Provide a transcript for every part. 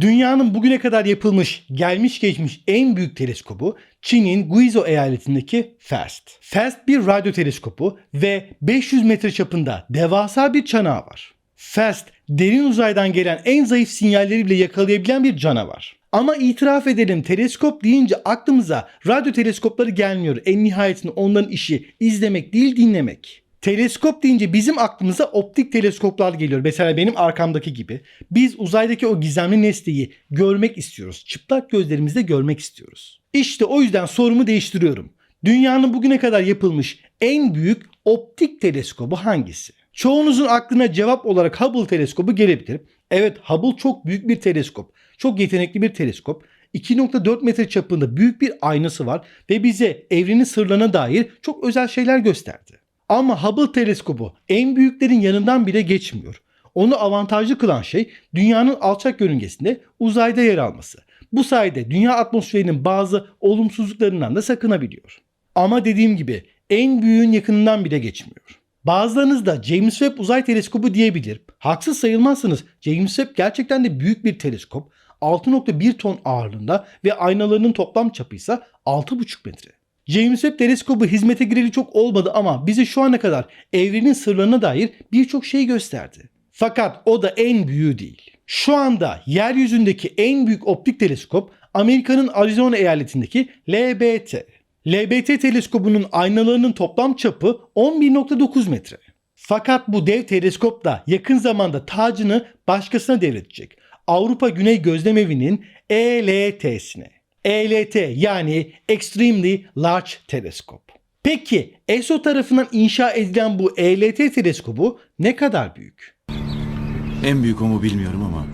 Dünyanın bugüne kadar yapılmış gelmiş geçmiş en büyük teleskobu Çin'in Guizhou eyaletindeki FAST. FAST bir radyo teleskopu ve 500 metre çapında devasa bir çanağı var. FAST derin uzaydan gelen en zayıf sinyalleri bile yakalayabilen bir canavar. Ama itiraf edelim teleskop deyince aklımıza radyo teleskopları gelmiyor. En nihayetinde onların işi izlemek değil dinlemek. Teleskop deyince bizim aklımıza optik teleskoplar geliyor. Mesela benim arkamdaki gibi. Biz uzaydaki o gizemli nesneyi görmek istiyoruz. Çıplak gözlerimizle görmek istiyoruz. İşte o yüzden sorumu değiştiriyorum. Dünyanın bugüne kadar yapılmış en büyük optik teleskobu hangisi? Çoğunuzun aklına cevap olarak Hubble teleskobu gelebilir. Evet Hubble çok büyük bir teleskop. Çok yetenekli bir teleskop. 2.4 metre çapında büyük bir aynası var ve bize evrenin sırlarına dair çok özel şeyler gösterdi. Ama Hubble teleskobu en büyüklerin yanından bile geçmiyor. Onu avantajlı kılan şey dünyanın alçak yörüngesinde uzayda yer alması. Bu sayede dünya atmosferinin bazı olumsuzluklarından da sakınabiliyor. Ama dediğim gibi en büyüğün yakınından bile geçmiyor. Bazılarınız da James Webb Uzay Teleskobu diyebilir. Haksız sayılmazsınız. James Webb gerçekten de büyük bir teleskop. 6.1 ton ağırlığında ve aynalarının toplam çapı ise 6.5 metre. James Webb teleskobu hizmete gireli çok olmadı ama bize şu ana kadar evrenin sırlarına dair birçok şey gösterdi. Fakat o da en büyüğü değil. Şu anda yeryüzündeki en büyük optik teleskop Amerika'nın Arizona eyaletindeki LBT. LBT teleskobunun aynalarının toplam çapı 11.9 metre. Fakat bu dev teleskop da yakın zamanda tacını başkasına devredecek. Avrupa Güney Gözlem Evi'nin ELT'sine. ELT yani Extremely Large Telescope. Peki ESO tarafından inşa edilen bu ELT teleskobu ne kadar büyük? En büyük o mu bilmiyorum ama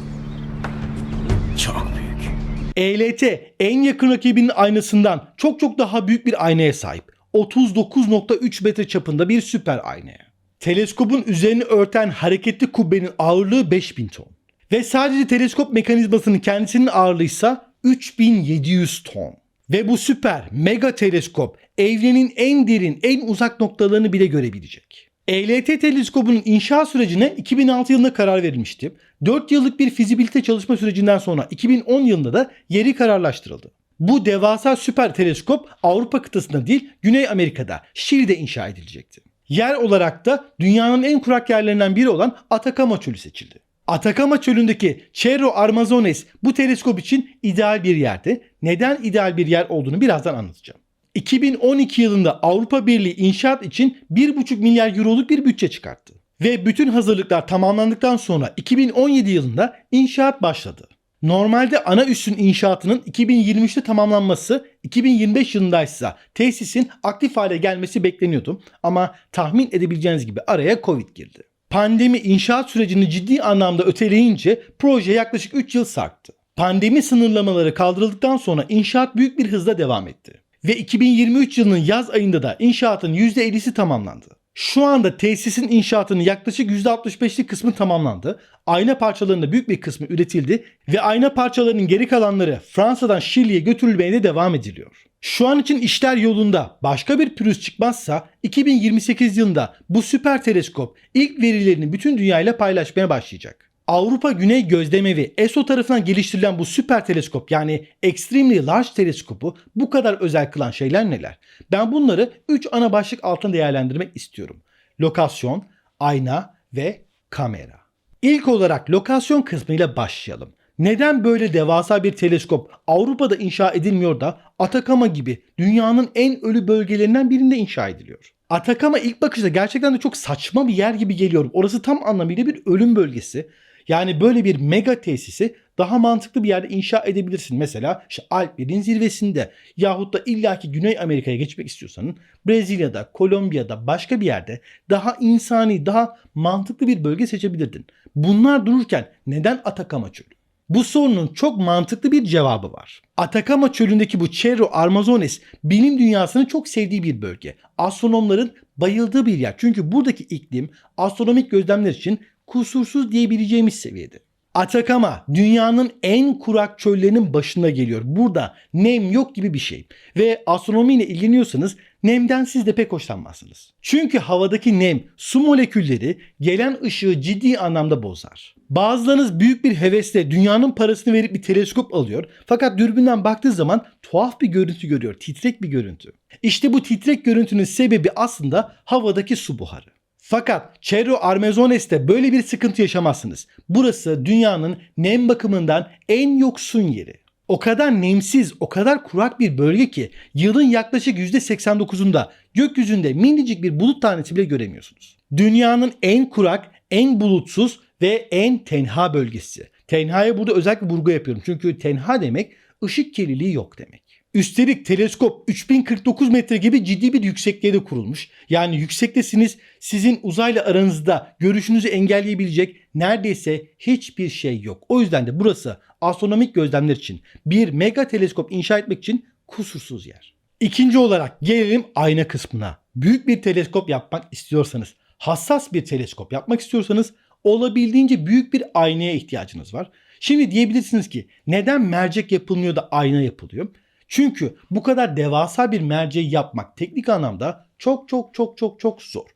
çok büyük. ELT en yakın rakibinin aynasından çok çok daha büyük bir aynaya sahip. 39.3 metre çapında bir süper aynaya. Teleskopun üzerini örten hareketli kubbenin ağırlığı 5000 ton. Ve sadece teleskop mekanizmasının kendisinin ağırlığı ise 3700 ton. Ve bu süper mega teleskop evrenin en derin, en uzak noktalarını bile görebilecek. ELT teleskobunun inşa sürecine 2006 yılında karar verilmişti. 4 yıllık bir fizibilite çalışma sürecinden sonra 2010 yılında da yeri kararlaştırıldı. Bu devasa süper teleskop Avrupa kıtasında değil Güney Amerika'da Şili'de inşa edilecekti. Yer olarak da dünyanın en kurak yerlerinden biri olan Atacama Çölü seçildi. Atacama Çölü'ndeki Cerro Armazones bu teleskop için ideal bir yerdi. Neden ideal bir yer olduğunu birazdan anlatacağım. 2012 yılında Avrupa Birliği inşaat için 1,5 milyar euroluk bir bütçe çıkarttı. Ve bütün hazırlıklar tamamlandıktan sonra 2017 yılında inşaat başladı. Normalde ana üssün inşaatının 2023'te tamamlanması, 2025 yılında ise tesisin aktif hale gelmesi bekleniyordu. Ama tahmin edebileceğiniz gibi araya Covid girdi. Pandemi inşaat sürecini ciddi anlamda öteleyince proje yaklaşık 3 yıl sarktı. Pandemi sınırlamaları kaldırıldıktan sonra inşaat büyük bir hızla devam etti. Ve 2023 yılının yaz ayında da inşaatın %50'si tamamlandı. Şu anda tesisin inşaatının yaklaşık %65'lik kısmı tamamlandı. Ayna parçalarının büyük bir kısmı üretildi ve ayna parçalarının geri kalanları Fransa'dan Şili'ye götürülmeye de devam ediliyor. Şu an için işler yolunda. Başka bir pürüz çıkmazsa 2028 yılında bu süper teleskop ilk verilerini bütün dünyayla paylaşmaya başlayacak. Avrupa Güney Gözlemevi ESO tarafından geliştirilen bu süper teleskop yani Extremely Large teleskopu bu kadar özel kılan şeyler neler? Ben bunları 3 ana başlık altında değerlendirmek istiyorum. Lokasyon, ayna ve kamera. İlk olarak lokasyon kısmıyla başlayalım. Neden böyle devasa bir teleskop Avrupa'da inşa edilmiyor da Atakama gibi dünyanın en ölü bölgelerinden birinde inşa ediliyor? Atakama ilk bakışta gerçekten de çok saçma bir yer gibi geliyor. Orası tam anlamıyla bir ölüm bölgesi. Yani böyle bir mega tesisi daha mantıklı bir yerde inşa edebilirsin. Mesela işte Alplerin zirvesinde yahut da illaki Güney Amerika'ya geçmek istiyorsan Brezilya'da, Kolombiya'da başka bir yerde daha insani, daha mantıklı bir bölge seçebilirdin. Bunlar dururken neden Atakama Çölü? Bu sorunun çok mantıklı bir cevabı var. Atakama çölündeki bu Cerro Armazones bilim dünyasının çok sevdiği bir bölge. Astronomların bayıldığı bir yer. Çünkü buradaki iklim astronomik gözlemler için kusursuz diyebileceğimiz seviyede. Atakama dünyanın en kurak çöllerinin başına geliyor. Burada nem yok gibi bir şey. Ve astronomiyle ilgileniyorsanız nemden siz de pek hoşlanmazsınız. Çünkü havadaki nem, su molekülleri gelen ışığı ciddi anlamda bozar. Bazılarınız büyük bir hevesle dünyanın parasını verip bir teleskop alıyor. Fakat dürbünden baktığı zaman tuhaf bir görüntü görüyor. Titrek bir görüntü. İşte bu titrek görüntünün sebebi aslında havadaki su buharı. Fakat Cerro Armezones'te böyle bir sıkıntı yaşamazsınız. Burası dünyanın nem bakımından en yoksun yeri. O kadar nemsiz, o kadar kurak bir bölge ki yılın yaklaşık %89'unda gökyüzünde minicik bir bulut tanesi bile göremiyorsunuz. Dünyanın en kurak, en bulutsuz ve en tenha bölgesi. Tenhaya burada özellikle vurgu yapıyorum. Çünkü tenha demek ışık kirliliği yok demek. Üstelik teleskop 3049 metre gibi ciddi bir yüksekliğe de kurulmuş. Yani yüksektesiniz sizin uzayla aranızda görüşünüzü engelleyebilecek neredeyse hiçbir şey yok. O yüzden de burası astronomik gözlemler için bir mega teleskop inşa etmek için kusursuz yer. İkinci olarak gelelim ayna kısmına. Büyük bir teleskop yapmak istiyorsanız, hassas bir teleskop yapmak istiyorsanız olabildiğince büyük bir aynaya ihtiyacınız var. Şimdi diyebilirsiniz ki neden mercek yapılmıyor da ayna yapılıyor? Çünkü bu kadar devasa bir merceği yapmak teknik anlamda çok çok çok çok çok zor.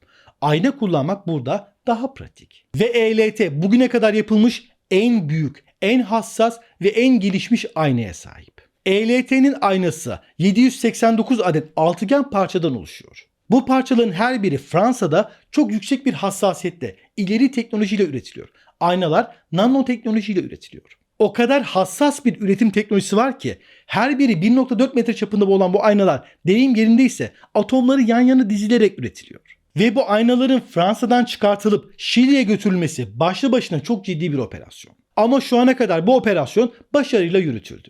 Ayna kullanmak burada daha pratik. Ve ELT bugüne kadar yapılmış en büyük, en hassas ve en gelişmiş aynaya sahip. ELT'nin aynası 789 adet altıgen parçadan oluşuyor. Bu parçaların her biri Fransa'da çok yüksek bir hassasiyette ileri teknolojiyle üretiliyor. Aynalar nanoteknolojiyle üretiliyor. O kadar hassas bir üretim teknolojisi var ki her biri 1.4 metre çapında olan bu aynalar deyim yerindeyse atomları yan yana dizilerek üretiliyor. Ve bu aynaların Fransa'dan çıkartılıp Şili'ye götürülmesi başlı başına çok ciddi bir operasyon. Ama şu ana kadar bu operasyon başarıyla yürütüldü.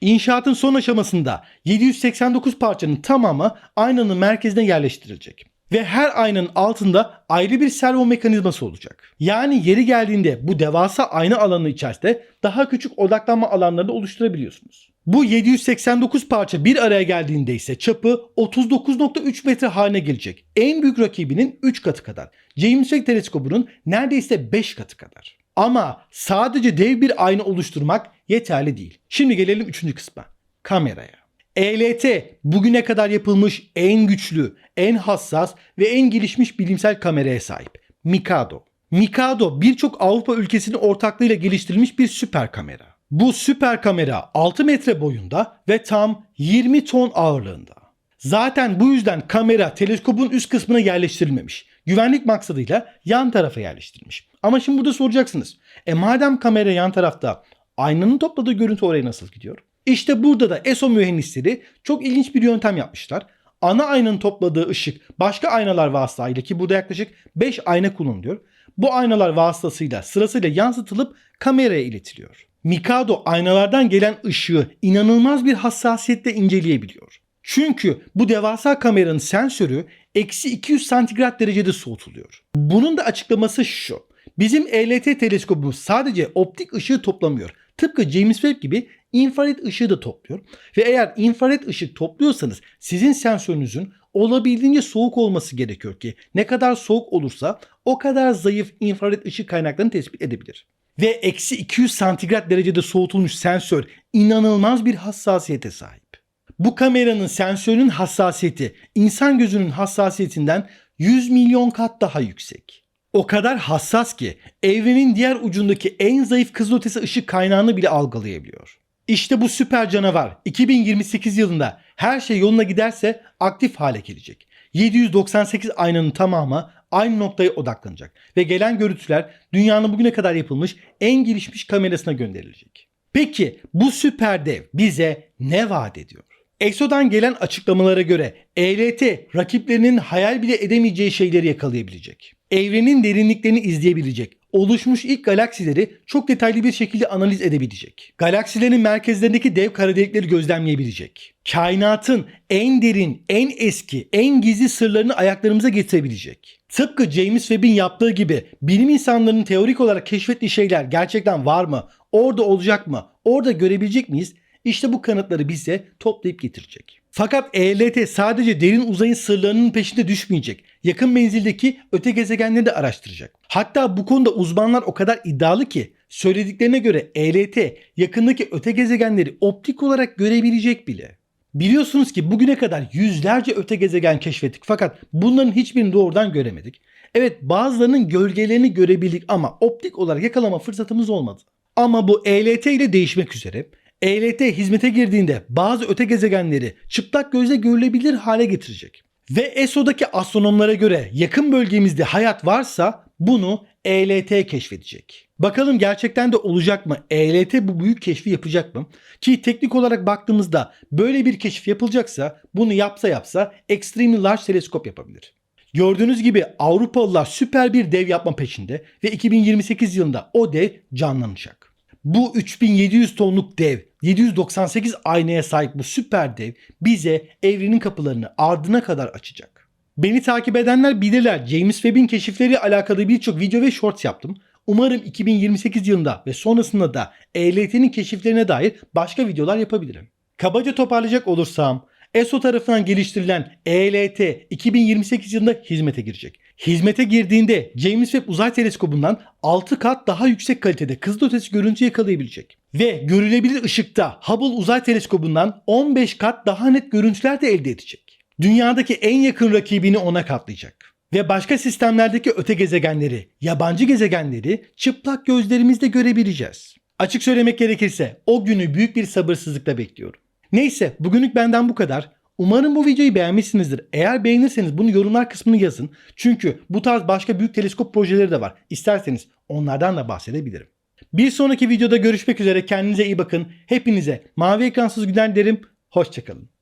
İnşaatın son aşamasında 789 parçanın tamamı aynanın merkezine yerleştirilecek. Ve her aynanın altında ayrı bir servo mekanizması olacak. Yani yeri geldiğinde bu devasa ayna alanı içerisinde daha küçük odaklanma alanları da oluşturabiliyorsunuz. Bu 789 parça bir araya geldiğinde ise çapı 39.3 metre haline gelecek. En büyük rakibinin 3 katı kadar. James Webb teleskobunun neredeyse 5 katı kadar. Ama sadece dev bir ayna oluşturmak yeterli değil. Şimdi gelelim 3. kısma. Kameraya. ELT bugüne kadar yapılmış en güçlü, en hassas ve en gelişmiş bilimsel kameraya sahip. Mikado. Mikado birçok Avrupa ülkesinin ortaklığıyla geliştirilmiş bir süper kamera. Bu süper kamera 6 metre boyunda ve tam 20 ton ağırlığında. Zaten bu yüzden kamera teleskopun üst kısmına yerleştirilmemiş. Güvenlik maksadıyla yan tarafa yerleştirilmiş. Ama şimdi burada soracaksınız. E madem kamera yan tarafta aynanın topladığı görüntü oraya nasıl gidiyor? İşte burada da ESO mühendisleri çok ilginç bir yöntem yapmışlar. Ana aynanın topladığı ışık başka aynalar vasıtasıyla ki burada yaklaşık 5 ayna kullanılıyor. Bu aynalar vasıtasıyla sırasıyla yansıtılıp kameraya iletiliyor. Mikado aynalardan gelen ışığı inanılmaz bir hassasiyetle inceleyebiliyor. Çünkü bu devasa kameranın sensörü eksi 200 santigrat derecede soğutuluyor. Bunun da açıklaması şu. Bizim ELT teleskobumuz sadece optik ışığı toplamıyor. Tıpkı James Webb gibi infrared ışığı da topluyor. Ve eğer infrared ışık topluyorsanız sizin sensörünüzün olabildiğince soğuk olması gerekiyor ki ne kadar soğuk olursa o kadar zayıf infrared ışık kaynaklarını tespit edebilir. Ve eksi 200 santigrat derecede soğutulmuş sensör inanılmaz bir hassasiyete sahip. Bu kameranın sensörünün hassasiyeti insan gözünün hassasiyetinden 100 milyon kat daha yüksek. O kadar hassas ki evrenin diğer ucundaki en zayıf kızılötesi ışık kaynağını bile algılayabiliyor. İşte bu süper canavar 2028 yılında her şey yoluna giderse aktif hale gelecek. 798 aynanın tamamı aynı noktaya odaklanacak ve gelen görüntüler dünyanın bugüne kadar yapılmış en gelişmiş kamerasına gönderilecek. Peki bu süper dev bize ne vaat ediyor? EXO'dan gelen açıklamalara göre ELT rakiplerinin hayal bile edemeyeceği şeyleri yakalayabilecek. Evrenin derinliklerini izleyebilecek. Oluşmuş ilk galaksileri çok detaylı bir şekilde analiz edebilecek. Galaksilerin merkezlerindeki dev kara delikleri gözlemleyebilecek. Kainatın en derin, en eski, en gizli sırlarını ayaklarımıza getirebilecek. Tıpkı James Webb'in yaptığı gibi bilim insanlarının teorik olarak keşfettiği şeyler gerçekten var mı? Orada olacak mı? Orada görebilecek miyiz? İşte bu kanıtları bize toplayıp getirecek. Fakat ELT sadece derin uzayın sırlarının peşinde düşmeyecek. Yakın menzildeki öte gezegenleri de araştıracak. Hatta bu konuda uzmanlar o kadar iddialı ki Söylediklerine göre ELT yakındaki öte gezegenleri optik olarak görebilecek bile. Biliyorsunuz ki bugüne kadar yüzlerce öte gezegen keşfettik fakat bunların hiçbirini doğrudan göremedik. Evet bazılarının gölgelerini görebildik ama optik olarak yakalama fırsatımız olmadı. Ama bu ELT ile değişmek üzere. ELT hizmete girdiğinde bazı öte gezegenleri çıplak gözle görülebilir hale getirecek. Ve ESO'daki astronomlara göre yakın bölgemizde hayat varsa bunu ELT keşfedecek. Bakalım gerçekten de olacak mı? ELT bu büyük keşfi yapacak mı? Ki teknik olarak baktığımızda böyle bir keşif yapılacaksa bunu yapsa yapsa Extremely Large Teleskop yapabilir. Gördüğünüz gibi Avrupalılar süper bir dev yapma peşinde ve 2028 yılında o dev canlanacak. Bu 3700 tonluk dev 798 aynaya sahip bu süper dev bize evrenin kapılarını ardına kadar açacak. Beni takip edenler bilirler James Webb'in keşifleri alakalı birçok video ve shorts yaptım. Umarım 2028 yılında ve sonrasında da ELT'nin keşiflerine dair başka videolar yapabilirim. Kabaca toparlayacak olursam ESO tarafından geliştirilen ELT 2028 yılında hizmete girecek. Hizmete girdiğinde James Webb Uzay Teleskobu'ndan 6 kat daha yüksek kalitede kızılötesi görüntü yakalayabilecek. Ve görülebilir ışıkta Hubble Uzay Teleskobu'ndan 15 kat daha net görüntüler de elde edecek. Dünyadaki en yakın rakibini ona katlayacak. Ve başka sistemlerdeki öte gezegenleri, yabancı gezegenleri çıplak gözlerimizle görebileceğiz. Açık söylemek gerekirse o günü büyük bir sabırsızlıkla bekliyorum. Neyse bugünlük benden bu kadar. Umarım bu videoyu beğenmişsinizdir. Eğer beğenirseniz bunu yorumlar kısmına yazın. Çünkü bu tarz başka büyük teleskop projeleri de var. İsterseniz onlardan da bahsedebilirim. Bir sonraki videoda görüşmek üzere. Kendinize iyi bakın. Hepinize mavi ekransız günler derim. Hoşçakalın.